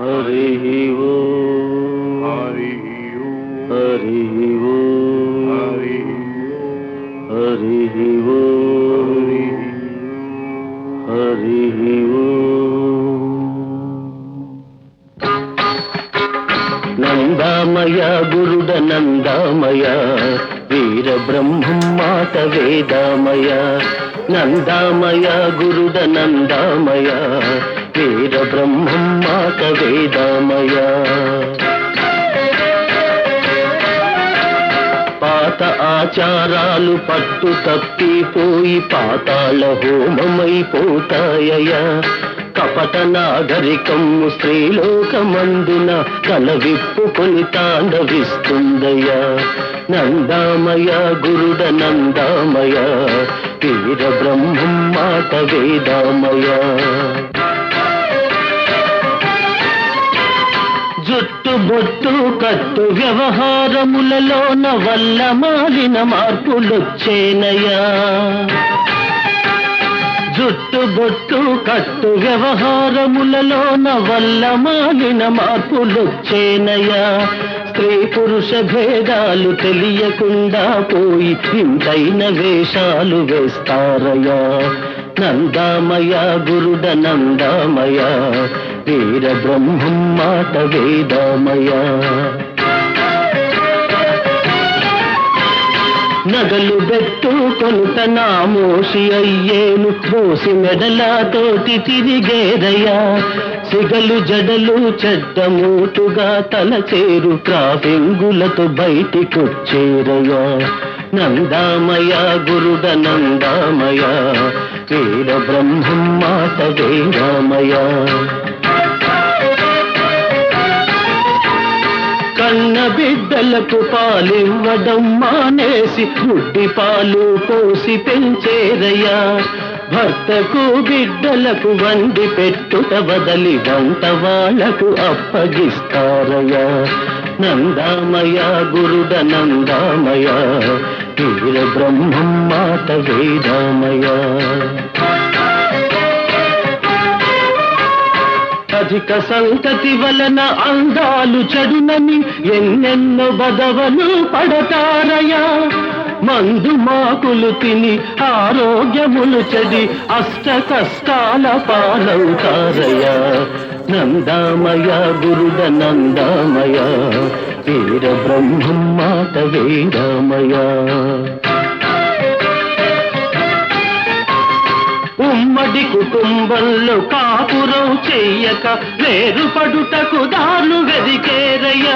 హరి ఓ హరి హరి ఓ హరి హరి ఓ హరి ఓ నందామయ గురుడ నందామయ వీర బ్రహ్మం మాట వేదామయ. నందామయ గురుడ నందామయ వీర బ్రహ్మం మాట వేదామయ పాత ఆచారాలు పట్టు తప్పిపోయి పాతాళ హోమమైపోతాయ కపట నాగరికము స్త్రీలోకమందున కల విప్పుకొని తాండవిస్తుందయ్యా. నందామయ గురుడ నందామయ వీర బ్రహ్మం మాట వేదామయ బొట్టు కట్టు వ్యవహారములలోన వల్ల మాలిన మార్పులొచ్చేనయా జుట్టు బొట్టు కట్టు వ్యవహారములలోన వల్ల మాలిన మార్పులొచ్చేనయా స్త్రీ పురుష భేదాలు తెలియకుండా పోయి ఇంతైన వేషాలు వేస్తారయా నందామయ గురుడ నందామయ వీర బ్రహ్మం మాట వేదామయ. నగలు బెట్టు కొనుత నామోషి అయ్యేను మోసి మెడలాతోటి తిరిగేదయ్యా సిగలు జడలు చెడ్డ మూటుగా తలచేరు ట్రాఫింగులతో బయటికొచ్చేరయ్యా. నందామయ గురుడ నందామయా వీర బ్రహ్మం మాట రామయ కన్న బిడ్డలకు పాలివ్వడం మానేసి గుడ్డి పాలు పోసి పెంచేరయ్యా. భర్తకు బిడ్డలకు వండి పెట్టుట బదలి వంట వాళ్ళకు అప్పగిస్తారయ్యా. నందామయ గురుడ నందామయ వీర బ్రహ్మం మాత వేదామయ అధిక సంతతి వలన అందాలు చెడునని ఎన్నెన్నో బదవలు పడతారయా మందు మాకులు తిని ఆరోగ్యములు చెడి అష్ట కష్టాల పాలవుతారయ నందామయ గురుడ నందామయ వీర బ్రహ్మం మాట వేదామయ ఉమ్మడి కుటుంబంలో కాపురం చెయ్యక వేరుపడుటకు వెదికేరయ్య